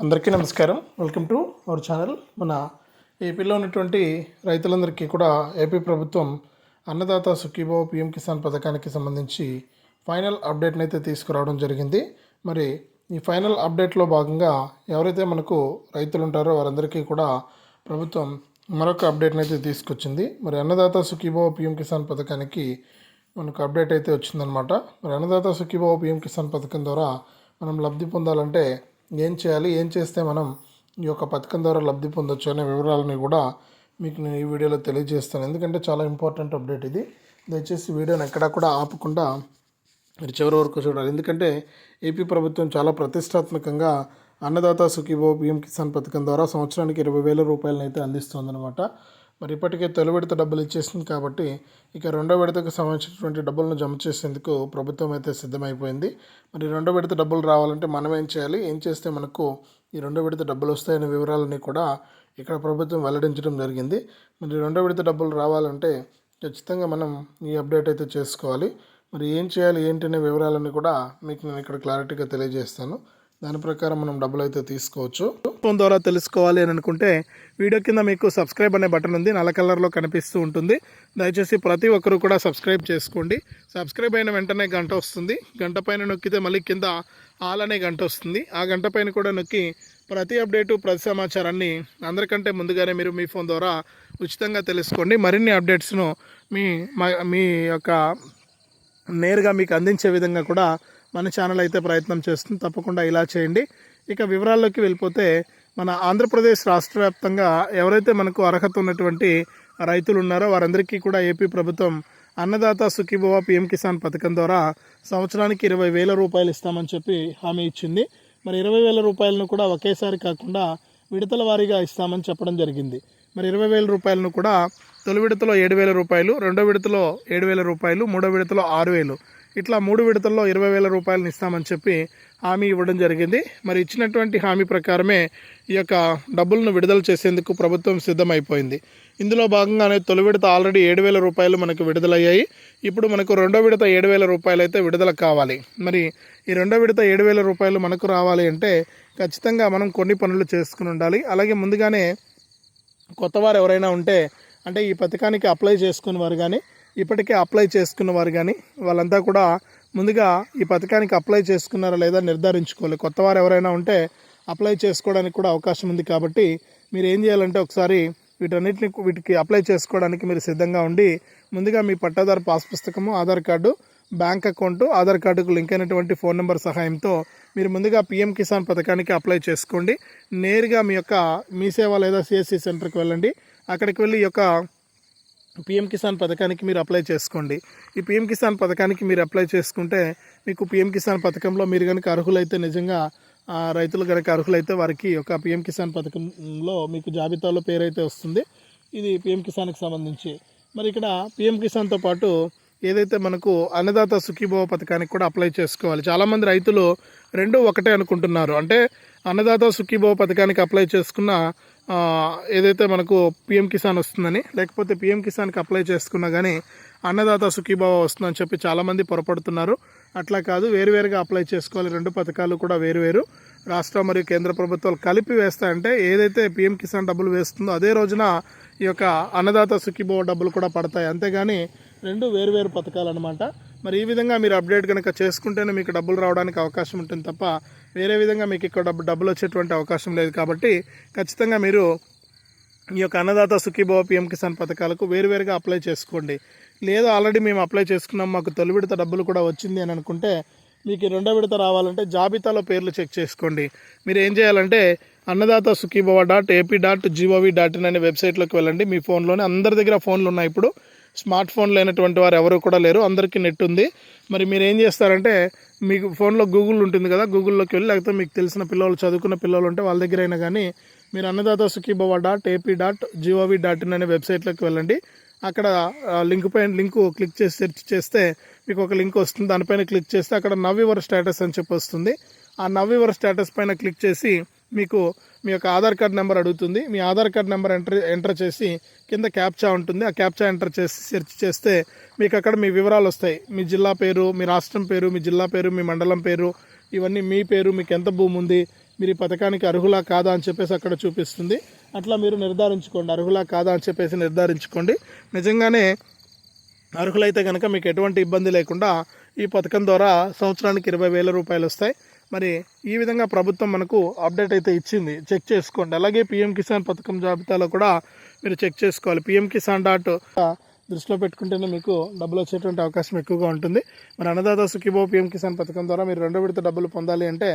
అందరికీ నమస్కారం. Welcome to our channel మన ఏపీలో ఉన్నటువంటి రైతులందరికీ కూడా ఏపీ ప్రభుత్వం అన్నదాత సుఖీభావ పిఎం కిసాన్ పథకానికి సంబంధించి ఫైనల్ అప్డేట్ని అయితే తీసుకురావడం జరిగింది. మరి ఈ ఫైనల్ అప్డేట్లో భాగంగా ఎవరైతే మనకు రైతులు ఉంటారో వారందరికీ కూడా ప్రభుత్వం మరొక అప్డేట్ని అయితే తీసుకొచ్చింది. మరి అన్నదాత సుఖీభావ పిఎం కిసాన్ పథకానికి మనకు అప్డేట్ అయితే వచ్చిందనమాట మరి అన్నదాత సుఖీభావ పిఎం కిసాన్ పథకం ద్వారా మనం లబ్ధి పొందాలంటే ఏం చేయాలి ఏం చేస్తే మనం ఈ యొక్క పథకం ద్వారా లబ్ధి పొందొచ్చు అనే వివరాలని కూడా మీకు నేను ఈ వీడియోలో తెలియజేస్తాను. ఎందుకంటే చాలా ఇంపార్టెంట్ అప్డేట్ ఇది. దయచేసి వీడియోని ఎక్కడా కూడా ఆపకుండా మీరు చివరి వరకు చూడాలి. ఎందుకంటే ఏపీ ప్రభుత్వం చాలా ప్రతిష్టాత్మకంగా అన్నదాత సుఖీభో పీఎం కిసాన్ పథకం ద్వారా సంవత్సరానికి ఇరవై వేల రూపాయలను అయితే అందిస్తుందన్నమాట. మరి ఇప్పటికే తొలి విడత డబ్బులు ఇచ్చేసింది కాబట్టి ఇక రెండో విడతకు సంబంధించినటువంటి డబ్బులను జమ చేసేందుకు ప్రభుత్వం అయితే సిద్ధమైపోయింది. మరి రెండో విడత డబ్బులు రావాలంటే మనం ఏం చేయాలి? ఏం చేస్తే మనకు ఈ రెండో విడత డబ్బులు వస్తాయనే వివరాలని కూడా ఇక్కడ ప్రభుత్వం వెల్లడించడం జరిగింది. మరి రెండో విడత డబ్బులు రావాలంటే ఖచ్చితంగా మనం ఈ అప్డేట్ అయితే చేసుకోవాలి. మరి ఏం చేయాలి ఏంటి అనే వివరాలన్నీ కూడా మీకు నేను ఇక్కడ క్లారిటీగా తెలియజేస్తాను. దాని ప్రకారం మనం డబ్బులు అయితే తీసుకోవచ్చు. ఫోన్ ద్వారా తెలుసుకోవాలి అని అనుకుంటే వీడియో కింద మీకు సబ్స్క్రైబ్ అనే బటన్ ఉంది. నల్ల కలర్లో కనిపిస్తూ ఉంటుంది. దయచేసి ప్రతి ఒక్కరు కూడా సబ్స్క్రైబ్ చేసుకోండి. సబ్స్క్రైబ్ అయిన వెంటనే గంట వస్తుంది. గంట పైన నొక్కితే మళ్ళీ కింద ఆల్ అనే గంట వస్తుంది. ఆ గంట పైన కూడా నొక్కి ప్రతి అప్డేటు ప్రతి సమాచారాన్ని అందరికంటే ముందుగానే మీరు మీ ఫోన్ ద్వారా ఉచితంగా తెలుసుకోండి. మరిన్ని అప్డేట్స్ను మీ మీ యొక్క నేరుగా మీకు అందించే విధంగా కూడా మన ఛానల్ అయితే ప్రయత్నం చేస్తుంది. తప్పకుండా ఇలా చేయండి. ఇక వివరాల్లోకి వెళ్ళిపోతే మన ఆంధ్రప్రదేశ్ రాష్ట్ర వ్యాప్తంగా ఎవరైతే మనకు అర్హత ఉన్నటువంటి రైతులు ఉన్నారో వారందరికీ కూడా ఏపీ ప్రభుత్వం అన్నదాత సుఖీభవ పిఎం కిసాన్ పథకం ద్వారా సంవత్సరానికి ఇరవై వేల రూపాయలు ఇస్తామని చెప్పి హామీ ఇచ్చింది. మరి ఇరవై వేల రూపాయలను కూడా ఒకేసారి కాకుండా విడతల వారీగా ఇస్తామని చెప్పడం జరిగింది. మరి ఇరవై వేల రూపాయలను కూడా తొలి విడతలో ఏడు వేల రూపాయలు రెండో విడతలో ఏడు వేల రూపాయలు మూడో విడతలో ఆరు వేలు. ఇట్లా మూడు విడతల్లో ఇరవై వేల రూపాయలను ఇస్తామని చెప్పి హామీ ఇవ్వడం జరిగింది. మరి ఇచ్చినటువంటి హామీ ప్రకారమే ఈ యొక్క డబ్బులను విడుదల చేసేందుకు ప్రభుత్వం సిద్ధమైపోయింది. ఇందులో భాగంగానే తొలి విడత ఆల్రెడీ ఏడు వేల రూపాయలు మనకు విడుదలయ్యాయి. ఇప్పుడు మనకు రెండో విడత ఏడు వేల రూపాయలు అయితే విడుదల కావాలి. మరి ఈ రెండో విడత ఏడు వేల రూపాయలు మనకు రావాలి అంటే ఖచ్చితంగా మనం కొన్ని పనులు చేసుకుని ఉండాలి. అలాగే ముందుగానే కొత్తవారు ఎవరైనా ఉంటే అంటే ఈ పథకానికి అప్లై చేసుకున్న వారు కానీ ఇప్పటికే అప్లై చేసుకున్న వారు కానీ వాళ్ళంతా కూడా ముందుగా ఈ పథకానికి అప్లై చేసుకున్నారా లేదా నిర్ధారించుకోవాలి. కొత్తవారు ఎవరైనా ఉంటే అప్లై చేసుకోవడానికి కూడా అవకాశం ఉంది కాబట్టి మీరు ఏం చేయాలంటే ఒకసారి వీటన్నిటిని వీటికి అప్లై చేసుకోవడానికి మీరు సిద్ధంగా ఉండి ముందుగా మీ పట్టాదారు పాస్ పుస్తకము Aadhaar card bank account Aadhaar కార్డుకు లింక్ అయినటువంటి ఫోన్ నెంబర్ సహాయంతో మీరు ముందుగా పిఎం కిసాన్ పథకానికి అప్లై చేసుకోండి. నేరుగా మీ యొక్క మీ సేవ లేదా సిఎస్సి సెంటర్కి వెళ్ళండి. అక్కడికి వెళ్ళి ఈ యొక్క పిఎం కిసాన్ పథకానికి మీరు అప్లై చేసుకోండి. ఈ పిఎం కిసాన్ పథకానికి మీరు అప్లై చేసుకుంటే మీకు పిఎం కిసాన్ పథకంలో మీరు కనుక అర్హులైతే నిజంగా రైతులు కనుక అర్హులైతే వారికి ఒక పిఎం కిసాన్ పథకంలో మీకు జాబితాలో పేరైతే వస్తుంది. ఇది పిఎం కిసాన్కి సంబంధించి. మరి ఇక్కడ పిఎం కిసాన్తో పాటు ఏదైతే మనకు అన్నదాత సుఖీభవ పథకానికి కూడా అప్లై చేసుకోవాలి. చాలామంది రైతులు రెండు ఒకటే అనుకుంటున్నారు. అంటే అన్నదాత సుఖీభవ పథకానికి అప్లై చేసుకున్న ఏదైతే మనకు పిఎం కిసాన్ వస్తుందని లేకపోతే పిఎం కిసాన్కి అప్లై చేసుకున్నా కానీ అన్నదాత సుఖీభావ వస్తుందని చెప్పి చాలామంది పొరపడుతున్నారు. అట్లా కాదు వేరువేరుగా అప్లై చేసుకోవాలి. రెండు పథకాలు కూడా వేరువేరు రాష్ట్ర మరియు కేంద్ర ప్రభుత్వాలు కలిపి వేస్తాయంటే ఏదైతే పిఎం కిసాన్ డబ్బులు వేస్తుందో అదే రోజున ఈ యొక్క అన్నదాత సుఖీభావ డబ్బులు కూడా పడతాయి. అంతేగాని రెండు వేరువేరు పథకాలు అనమాట మరి ఈ విధంగా మీరు అప్డేట్ కనుక చేసుకుంటేనే మీకు డబ్బులు రావడానికి అవకాశం ఉంటుంది తప్ప వేరే విధంగా మీకు ఇక్కడ డబ్బు డబ్బులు వచ్చేటువంటి అవకాశం లేదు కాబట్టి ఖచ్చితంగా మీరు ఈ యొక్క అన్నదాత సుఖీభవ పిఎం కిసాన్ పథకాలకు వేరువేరుగా అప్లై చేసుకోండి. లేదు ఆల్రెడీ మేము అప్లై చేసుకున్నాం మాకు తొలి విడత డబ్బులు కూడా వచ్చింది అని అనుకుంటే మీకు రెండో విడత రావాలంటే జాబితాలో పేర్లు చెక్ చేసుకోండి. మీరు ఏం చేయాలంటే Annadata Sukhibhava dot AP dot GOV dot in అనే వెబ్సైట్లోకి వెళ్ళండి. మీ ఫోన్లోనే అందరి దగ్గర ఫోన్లు ఉన్నాయి ఇప్పుడు. స్మార్ట్ ఫోన్ లేనటువంటి వారు ఎవరు కూడా లేరు. అందరికీ నెట్ ఉంది. మరి మీరు ఏం చేస్తారంటే మీకు ఫోన్లో గూగుల్ ఉంటుంది కదా గూగుల్లోకి వెళ్ళి లేకపోతే మీకు తెలిసిన పిల్లలు చదువుకున్న పిల్లలు ఉంటే వాళ్ళ దగ్గర అయినా కానీ మీరు Annadata Sukhibhava dot AP dot GOV dot in అనే వెబ్సైట్లోకి వెళ్ళండి. అక్కడ లింక్ పైన లింకు క్లిక్ చేసి సెర్చ్ చేస్తే మీకు ఒక లింక్ వస్తుంది. దానిపైన క్లిక్ చేస్తే అక్కడ నవ్ యువర్ స్టేటస్ అని చెప్పి వస్తుంది. ఆ నవ్ యువర్ స్టేటస్ పైన క్లిక్ చేసి మీకు మీ యొక్క ఆధార్ కార్డ్ నెంబర్ అడుగుతుంది. మీ Aadhaar card number enter enter చేసి కింద క్యాప్చా ఉంటుంది. ఆ క్యాప్చా ఎంటర్ చేసి సెర్చ్ చేస్తే మీకు అక్కడ మీ వివరాలు వస్తాయి. మీ జిల్లా పేరు మీ రాష్ట్రం పేరు మీ జిల్లా పేరు మీ మండలం పేరు ఇవన్నీ మీ పేరు మీకు ఎంత భూమి ఉంది మీరు ఈ పథకానికి అర్హులా కాదా అని చెప్పేసి అక్కడ చూపిస్తుంది. అట్లా మీరు నిర్ధారించుకోండి. అర్హులా కాదా అని చెప్పేసి నిర్ధారించుకోండి. నిజంగానే అర్హులైతే కనుక మీకు ఎటువంటి ఇబ్బంది లేకుండా ఈ పథకం ద్వారా సంవత్సరానికి ఇరవై వేల రూపాయలు వస్తాయి. మరి ఈ విధంగా ప్రభుత్వం మనకు అప్డేట్ అయితే ఇచ్చింది. చెక్ చేసుకోండి. అలాగే పిఎం కిసాన్ పథకం జాబితాలో కూడా మీరు చెక్ చేసుకోవాలి. పిఎం కిసాన్ డాట్ దృష్టిలో పెట్టుకుంటేనే మీకు డబ్బులు వచ్చేటువంటి అవకాశం ఎక్కువగా ఉంటుంది. మరి అన్నదాత సుఖీభో పిఎం కిసాన్ పథకం ద్వారా మీరు రెండో విడత డబ్బులు పొందాలి అంటే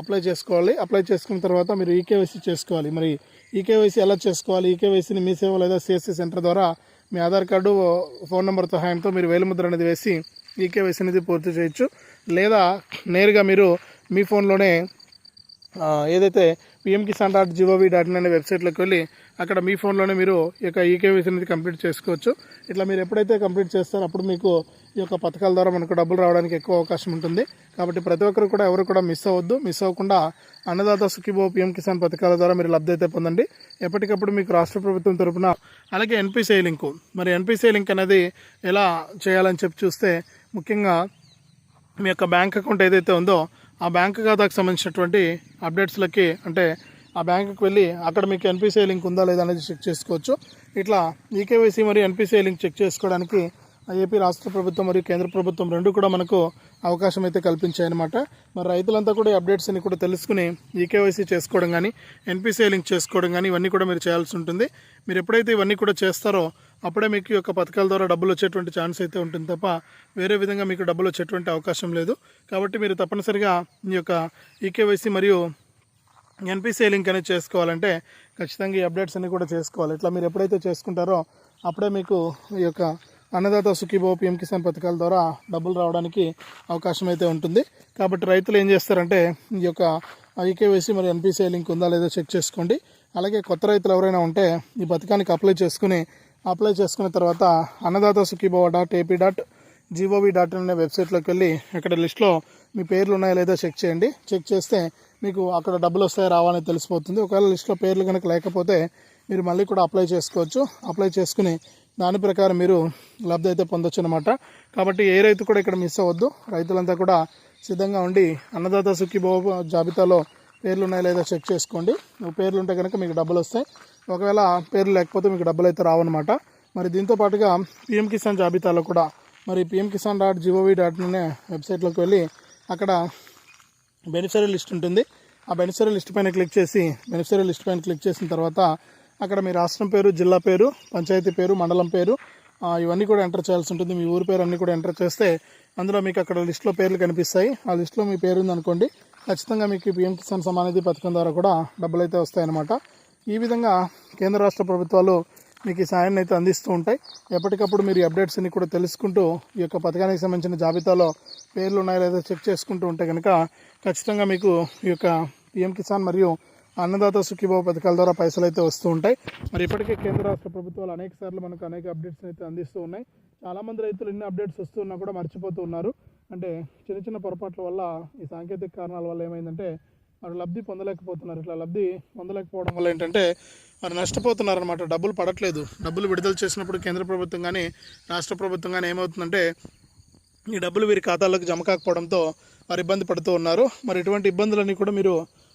అప్లై చేసుకోవాలి. అప్లై చేసుకున్న తర్వాత మీరు ఈకేవైసీ చేసుకోవాలి. మరి ఈకేవైసీ ఎలా చేసుకోవాలి? ఈకేవైసీని మీ సేవ లేదా సిఎస్సి సెంటర్ ద్వారా మీ ఆధార్ కార్డు ఫోన్ నెంబర్ సహాయంతో మీరు వేలిముద్ర అనేది వేసి ఈకేవైసీ అనేది పూర్తి చేయొచ్చు. లేదా నేరుగా మీరు మీ ఫోన్లోనే ఏదైతే PM Kisan dot GOV dot in అనే వెబ్సైట్లోకి వెళ్ళి అక్కడ మీ ఫోన్లోనే మీరు ఈ యొక్క ఈకేవీసీ అనేది కంప్లీట్ చేసుకోవచ్చు. ఇట్లా మీరు ఎప్పుడైతే కంప్లీట్ చేస్తారో అప్పుడు మీకు ఈ యొక్క పథకాల ద్వారా మనకు డబ్బులు రావడానికి ఎక్కువ అవకాశం ఉంటుంది. కాబట్టి ప్రతి ఒక్కరు కూడా ఎవరు కూడా మిస్ అవ్వద్దు. మిస్ అవ్వకుండా అన్నదాత సుఖీబో పిఎం కిసాన్ పథకాల ద్వారా మీరు లబ్ధి అయితే పొందండి. ఎప్పటికప్పుడు మీకు రాష్ట్ర ప్రభుత్వం తరపున అలాగే ఎన్పిసిఐ లింకు. మరి ఎన్పిసిఐ లింక్ అనేది ఎలా చేయాలని చెప్పి చూస్తే ముఖ్యంగా మీ యొక్క బ్యాంక్ అకౌంట్ ఏదైతే ఉందో ఆ బ్యాంక్ ఖాతాకు సంబంధించినటువంటి అప్డేట్స్లకి అంటే ఆ బ్యాంకుకి వెళ్ళి అక్కడ మీకు ఎన్పిసిఐ లింక్ ఉందా లేదా అనేది చెక్ చేసుకోవచ్చు. ఇట్లా ఈకేవైసీ మరియు ఎన్పిసిఐ లింక్ చెక్ చేసుకోవడానికి ఏపీ రాష్ట్ర ప్రభుత్వం మరియు కేంద్ర ప్రభుత్వం రెండు కూడా మనకు అవకాశం అయితే కల్పించాయన్నమాట. మరి రైతులంతా కూడా ఈ కూడా తెలుసుకుని ఈకేవైసీ చేసుకోవడం కానీ ఎన్పిసిఐ లింక్ చేసుకోవడం కానీ ఇవన్నీ కూడా మీరు చేయాల్సి ఉంటుంది. మీరు ఎప్పుడైతే ఇవన్నీ కూడా చేస్తారో అప్పుడే మీకు ఈ యొక్క పథకాల ద్వారా డబ్బులు వచ్చేటువంటి ఛాన్స్ అయితే ఉంటుంది తప్ప వేరే విధంగా మీకు డబ్బులు వచ్చేటువంటి అవకాశం లేదు. కాబట్టి మీరు తప్పనిసరిగా ఈ యొక్క ఈకేవైసీ మరియు ఎన్పిసిఐ లింక్ అనేది చేసుకోవాలంటే ఖచ్చితంగా ఈ అప్డేట్స్ అన్నీ కూడా చేసుకోవాలి. ఇట్లా మీరు ఎప్పుడైతే చేసుకుంటారో అప్పుడే మీకు ఈ యొక్క అన్నదాత సుఖీభో పిఎం కిసాన్ పథకాల ద్వారా డబ్బులు రావడానికి అవకాశం అయితే ఉంటుంది. కాబట్టి రైతులు ఏం చేస్తారంటే ఈ యొక్క ఐకేవైసీ మరి ఎన్పిసిఐ లింక్ ఉందా లేదో చెక్ చేసుకోండి. అలాగే కొత్త రైతులు ఎవరైనా ఉంటే ఈ పథకానికి అప్లై చేసుకుని అప్లై చేసుకున్న తర్వాత Annadata Sukhibhava dot AP dot GOV dot in అనే వెబ్సైట్లోకి వెళ్ళి అక్కడ లిస్ట్లో మీ పేర్లు ఉన్నాయో లేదో చెక్ చేయండి. చెక్ చేస్తే మీకు అక్కడ డబ్బులు వస్తాయో రావాలని తెలిసిపోతుంది. ఒకవేళ లిస్ట్లో పేర్లు కనుక లేకపోతే మీరు మళ్ళీ కూడా అప్లై చేసుకోవచ్చు. అప్లై చేసుకుని దాని ప్రకారం మీరు లబ్ధి అయితే పొందొచ్చు అనమాట కాబట్టి ఏ రైతు కూడా ఇక్కడ మిస్ అవ్వద్దు. రైతులంతా కూడా సిద్ధంగా ఉండి అన్నదాత సుఖీభవ జాబితాలో పేర్లు ఉన్నాయో లేదో చెక్ చేసుకోండి. పేర్లు ఉంటే కనుక మీకు డబ్బులు వస్తాయి. ఒకవేళ పేర్లు లేకపోతే మీకు డబ్బులు అయితే రావన్నమాట. మరి దీంతో పాటుగా పిఎం కిసాన్ జాబితాలో కూడా మరి PM Kisan dot GOV dot అనే వెబ్సైట్లోకి వెళ్ళి అక్కడ బెనిఫిషరీ లిస్ట్ ఉంటుంది. ఆ బెనిఫిషరీ లిస్ట్ పైన క్లిక్ చేసి బెనిఫిషరీ లిస్ట్ పైన క్లిక్ చేసిన తర్వాత అక్కడ మీ రాష్ట్రం పేరు జిల్లా పేరు పంచాయతీ పేరు మండలం పేరు ఇవన్నీ కూడా ఎంటర్ చేయాల్సి ఉంటుంది. మీ ఊరి పేరు అన్నీ కూడా ఎంటర్ చేస్తే అందులో మీకు అక్కడ లిస్ట్లో పేర్లు కనిపిస్తాయి. ఆ లిస్ట్లో మీ పేరు ఉందనుకోండి ఖచ్చితంగా మీకు పిఎం కిసాన్ సమానిధి పథకం ద్వారా కూడా డబ్బులు అయితే వస్తాయన్నమాట. ఈ విధంగా కేంద్ర రాష్ట్ర ప్రభుత్వాలు మీకు ఈ సాయాన్ని అయితే అందిస్తూ ఉంటాయి. ఎప్పటికప్పుడు మీరు అప్డేట్స్ని అప్డేట్స్ అన్ని కూడా తెలుసుకుంటూ ఈ యొక్క పథకానికి సంబంధించిన జాబితాలో పేర్లు ఉన్నాయో లేదో చెక్ చేసుకుంటూ ఉంటే కనుక ఖచ్చితంగా మీకు ఈ యొక్క పిఎం కిసాన్ మరియు అన్నదాత సుఖీభావ పథకాల ద్వారా పైసలు అయితే వస్తూ ఉంటాయి. మరి ఇప్పటికే కేంద్ర రాష్ట్ర ప్రభుత్వాలు అనేక సార్లు మనకు అనేక అప్డేట్స్ అయితే అందిస్తూ ఉన్నాయి. చాలామంది రైతులు ఎన్ని అప్డేట్స్ వస్తున్నా కూడా మర్చిపోతూ ఉన్నారు. అంటే చిన్న చిన్న పొరపాట్ల వల్ల ఈ సాంకేతిక కారణాల వల్ల ఏమైందంటే వారు లబ్ధి పొందలేకపోతున్నారు. ఇట్లా లబ్ధి పొందలేకపోవడం వల్ల ఏంటంటే వారు నష్టపోతున్నారు అనమాట డబ్బులు పడట్లేదు. డబ్బులు విడుదల చేసినప్పుడు కేంద్ర ప్రభుత్వం కానీ రాష్ట్ర ప్రభుత్వం కానీ ఏమవుతుందంటే ఈ డబ్బులు వీరి ఖాతాలకు జమ కాకపోవడంతో వారు ఇబ్బంది పడుతూ ఉన్నారు. మరి ఇటువంటి ఇబ్బందులన్నీ కూడా మీరు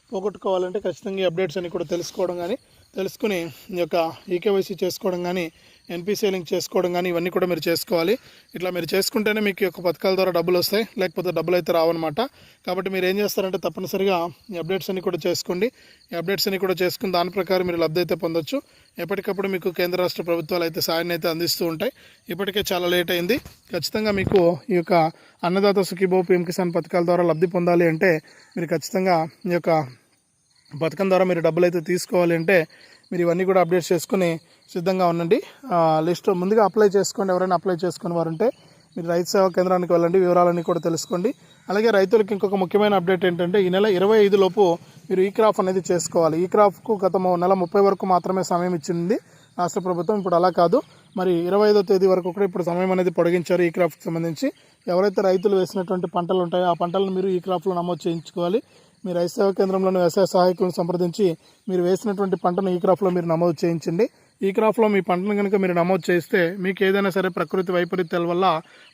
పోగొట్టుకోవాలంటే ఖచ్చితంగా అప్డేట్స్ అన్ని కూడా తెలుసుకోవడం కానీ తెలుసుకుని ఈ యొక్క ఈకేవైసీ చేసుకోవడం కానీ ఎన్పిసిఐ లింక్ చేసుకోవడం కానీ ఇవన్నీ కూడా మీరు చేసుకోవాలి. ఇట్లా మీరు చేసుకుంటేనే మీకు ఈ యొక్క పథకాల ద్వారా డబ్బులు వస్తాయి. లేకపోతే డబ్బులు అయితే రావన్నమాట. కాబట్టి మీరు ఏం చేస్తారంటే తప్పనిసరిగా ఈ అప్డేట్స్ అన్ని కూడా చేసుకోండి. ఈ అప్డేట్స్ అన్ని కూడా చేసుకుని దాని ప్రకారం మీరు లబ్ధి అయితే పొందొచ్చు. ఎప్పటికప్పుడు మీకు కేంద్ర రాష్ట్ర ప్రభుత్వాలు అయితే సాయాన్ని అయితే అందిస్తూ ఉంటాయి. ఇప్పటికే చాలా లేట్ అయింది. ఖచ్చితంగా మీకు ఈ యొక్క అన్నదాత సుఖీభో పిఎం కిసాన్ పథకాల ద్వారా లబ్ధి పొందాలి అంటే మీరు ఖచ్చితంగా ఈ యొక్క పథకం ద్వారా మీరు డబ్బులు అయితే తీసుకోవాలి అంటే మీరు ఇవన్నీ కూడా అప్డేట్ చేసుకుని సిద్ధంగా ఉండండి. లిస్ట్ ముందుగా అప్లై చేసుకోండి. ఎవరైనా అప్లై చేసుకుని వారుంటే మీరు రైతు సేవా కేంద్రానికి వెళ్ళండి. వివరాలన్నీ కూడా తెలుసుకోండి. అలాగే రైతులకు ఇంకొక ముఖ్యమైన అప్డేట్ ఏంటంటే ఈ నెల ఇరవై ఐదు లోపు మీరు ఈ క్రాప్ అనేది చేసుకోవాలి. ఈ క్రాప్కు గత నెల ముప్పై వరకు మాత్రమే సమయం ఇచ్చింది రాష్ట్ర ప్రభుత్వం. ఇప్పుడు అలా కాదు. మరి ఇరవై ఐదో తేదీ వరకు కూడా ఇప్పుడు సమయం అనేది పొడిగించారు ఈ క్రాప్కి సంబంధించి. ఎవరైతే రైతులు వేసినటువంటి పంటలు ఉంటాయో ఆ పంటలను మీరు ఈ క్రాప్లో నమోదు చేయించుకోవాలి. మీ రైతు సేవా కేంద్రంలోని వ్యవసాయ సహాయకులను సంప్రదించి మీరు వేసినటువంటి పంటను ఈ క్రాప్లో మీరు నమోదు చేయించండి. ఈ క్రాప్లో మీ పంటను కనుక మీరు నమోదు చేస్తే మీకు ఏదైనా సరే ప్రకృతి వైపరీత్యాల వల్ల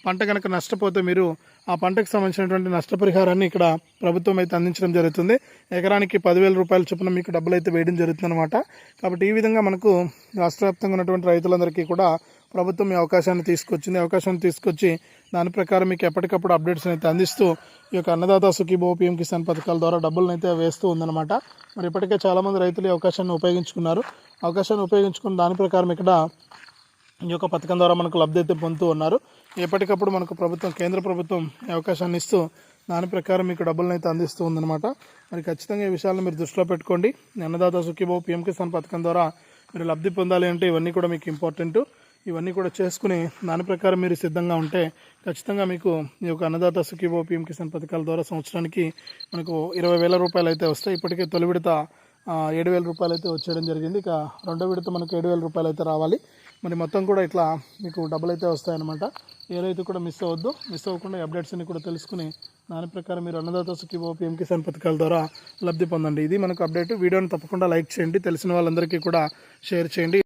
పంట కనుక నష్టపోతే మీరు ఆ పంటకు సంబంధించినటువంటి నష్టపరిహారాన్ని ఇక్కడ ప్రభుత్వం అయితే అందించడం జరుగుతుంది. ఎకరానికి పదివేల రూపాయల చొప్పున మీకు డబ్బులు అయితే వేయడం జరుగుతుంది అనమాట కాబట్టి ఈ విధంగా మనకు రాష్ట్ర ఉన్నటువంటి రైతులందరికీ కూడా ప్రభుత్వం ఈ అవకాశాన్ని తీసుకొచ్చింది. అవకాశాన్ని తీసుకొచ్చి దాని ప్రకారం మీకు ఎప్పటికప్పుడు అప్డేట్స్ అయితే అందిస్తూ ఈ యొక్క అన్నదాత సుఖీభో పిఎం కిసాన్ పథకాల ద్వారా డబ్బులను అయితే వేస్తూ ఉందన్నమాట. మరి ఇప్పటికే చాలామంది రైతులు ఈ అవకాశాన్ని ఉపయోగించుకున్నారు. అవకాశాన్ని ఉపయోగించుకున్న దాని ప్రకారం ఇక్కడ ఈ యొక్క పథకం ద్వారా మనకు లబ్ధి అయితే పొందుతూ ఉన్నారు. ఎప్పటికప్పుడు మనకు ప్రభుత్వం కేంద్ర ప్రభుత్వం ఈ అవకాశాన్ని ఇస్తూ దాని ప్రకారం మీకు డబ్బులను అయితే అందిస్తూ ఉందన్నమాట. మరి ఖచ్చితంగా ఈ విషయాలను మీరు దృష్టిలో పెట్టుకోండి. అన్నదాత సుఖీభో పిఎం కిసాన్ పథకం ద్వారా మీరు లబ్ధి పొందాలి అంటే ఇవన్నీ కూడా మీకు ఇంపార్టెంట్. ఇవన్నీ కూడా చేసుకుని దాని ప్రకారం మీరు సిద్ధంగా ఉంటే ఖచ్చితంగా మీకు ఈ యొక్క అన్నదాత సుఖీభో పిఎం కిసాన్ పథకాల ద్వారా సంవత్సరానికి మనకు ఇరవై వేల రూపాయలు అయితే వస్తాయి. ఇప్పటికే తొలి విడత ఏడు వేల రూపాయలు అయితే వచ్చేయడం జరిగింది. ఇక రెండో విడత మనకు ఏడు వేల రూపాయలు అయితే రావాలి. మరి మొత్తం కూడా ఇట్లా మీకు డబ్బులు అయితే వస్తాయన్నమాట. ఏ రైతు కూడా మిస్ అవ్వద్దు. మిస్ అవ్వకుండా ఈ అప్డేట్స్ అన్ని కూడా తెలుసుకుని దాని ప్రకారం మీరు అన్నదాత సుఖీభో పిఎం కిసాన్ పథకాల ద్వారా లబ్ధి పొందండి. ఇది మనకు అప్డేట్ వీడియోని తప్పకుండా లైక్ చేయండి. తెలిసిన వాళ్ళందరికీ కూడా షేర్ చేయండి.